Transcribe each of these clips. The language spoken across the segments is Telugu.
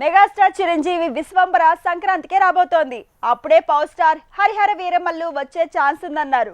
మెగాస్టార్ చిరంజీవి విశ్వంబర సంక్రాంతికి రాబోతోంది. అప్పుడే పవర్ స్టార్ హరిహర వీరమల్లు వచ్చే ఛాన్స్ ఉందన్నారు.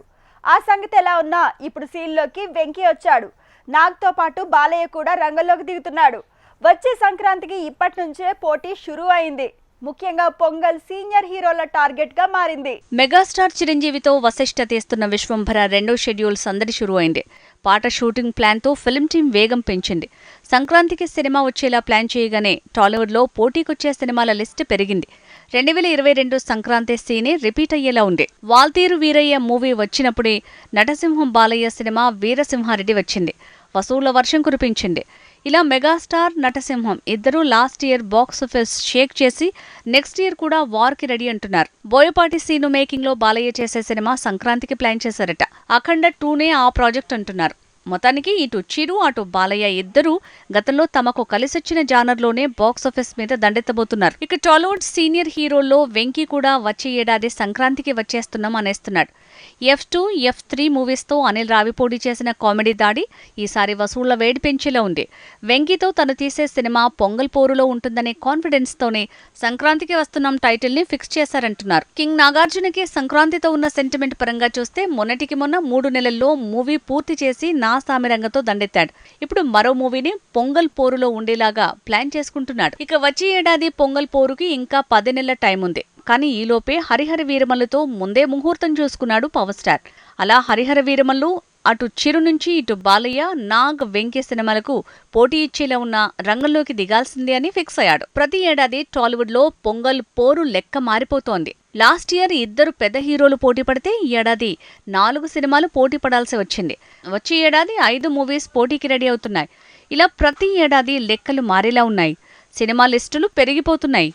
ఆ సంగతి ఎలా ఉన్నా ఇప్పుడు సీన్లోకి వెంకీ వచ్చాడు. నాగ్తో పాటు బాలయ్య కూడా రంగంలోకి దిగుతున్నాడు. వచ్చే సంక్రాంతికి ఇప్పటి నుంచే పోటీ షురూ అయింది. ముఖ్యంగా పొంగల్ సీనియర్ హీరోల టార్గెట్గా మారింది. మెగాస్టార్ చిరంజీవితో వశిష్ట తీస్తున్న విశ్వంభర రెండో షెడ్యూల్ సందడి షురూ అయింది. పాట షూటింగ్ ప్లాన్తో ఫిల్మ్ టీం వేగం పెంచింది. సంక్రాంతికి సినిమా వచ్చేలా ప్లాన్ చేయగానే టాలీవుడ్లో పోటీకొచ్చే సినిమాల లిస్ట్ పెరిగింది. రెండు వేల ఇరవై రెండు సంక్రాంతి సీనే రిపీట్ అయ్యేలా ఉంది. వాల్తీరు వీరయ్య మూవీ వచ్చినప్పుడే నటసింహం బాలయ్య సినిమా వీరసింహారెడ్డి వచ్చింది. వసూళ్ళ వర్షం కురిపించింది. ఇలా మెగాస్టార్ నటసింహం ఇద్దరూ last year box office shake చేసి నెక్స్ట్ ఇయర్ కూడా వార్కి రెడీ అంటున్నారు. బోయపాటి సీను మేకింగ్లో బాలయ్య చేసే సినిమా సంక్రాంతికి ప్లాన్ చేశారట. అఖండ టూనే ఆ ప్రాజెక్ట్ అంటున్నారు. మొత్తానికి ఇటు చిరు అటు బాలయ్య ఇద్దరూ గతంలో తమకు కలిసొచ్చిన జానర్లోనే బాక్స్ ఆఫీస్ మీద దండెత్తబోతున్నారు. ఇక టాలీవుడ్ సీనియర్ హీరోల్లో వెంకీ కూడా వచ్చే ఏడాది సంక్రాంతికి వచ్చేస్తున్నాం అనేస్తున్నాడు. ఎఫ్ టూ ఎఫ్ త్రీ మూవీస్తో అనిల్ రావిపూడి చేసిన కామెడీ దాడి ఈసారి వసూళ్ళ వేడి పెంచేలా ఉంది. వెంకీతో తను తీసే సినిమా పొంగల్ పోరులో ఉంటుందనే కాన్ఫిడెన్స్తోనే సంక్రాంతికి వస్తున్నాం టైటిల్ని ఫిక్స్ చేశారంటున్నారు. కింగ్ నాగార్జునకి సంక్రాంతితో ఉన్న సెంటిమెంట్ పరంగా చూస్తే మొన్నటికి మొన్న మూడు నెలల్లో మూవీ పూర్తి చేసి నా సామిరంగతో దండెత్తాడు. ఇప్పుడు మరో మూవీని పొంగల్ పోరులో ఉండేలాగా ప్లాన్ చేసుకుంటున్నాడు. ఇక వచ్చే ఏడాది పొంగల్ పోరుకి ఇంకా పది నెలల టైం ఉంది. కానీ ఈలోపే హరిహర వీరమల్లుతో ముందే ముహూర్తం చూసుకున్నాడు పవర్ స్టార్. అలా హరిహర వీరమల్లు అటు చిరు నుంచి ఇటు బాలయ్య నాగ్ వెంకీ సినిమాలకు పోటీ ఇచ్చేలా ఉన్న రంగంలోకి దిగాల్సిందే అని ఫిక్స్ అయ్యాడు. ప్రతి ఏడాది టాలీవుడ్లో పొంగల్ పోరు లెక్క మారిపోతోంది. లాస్ట్ ఇయర్ ఇద్దరు పెద్ద హీరోలు పోటీ పడితే ఈ ఏడాది నాలుగు సినిమాలు పోటీ పడాల్సి వచ్చింది. వచ్చే ఏడాది ఐదు మూవీస్ పోటీకి రెడీ అవుతున్నాయి. ఇలా ప్రతి ఏడాది లెక్కలు మారేలా ఉన్నాయి. సినిమా లిస్టులు పెరిగిపోతున్నాయి.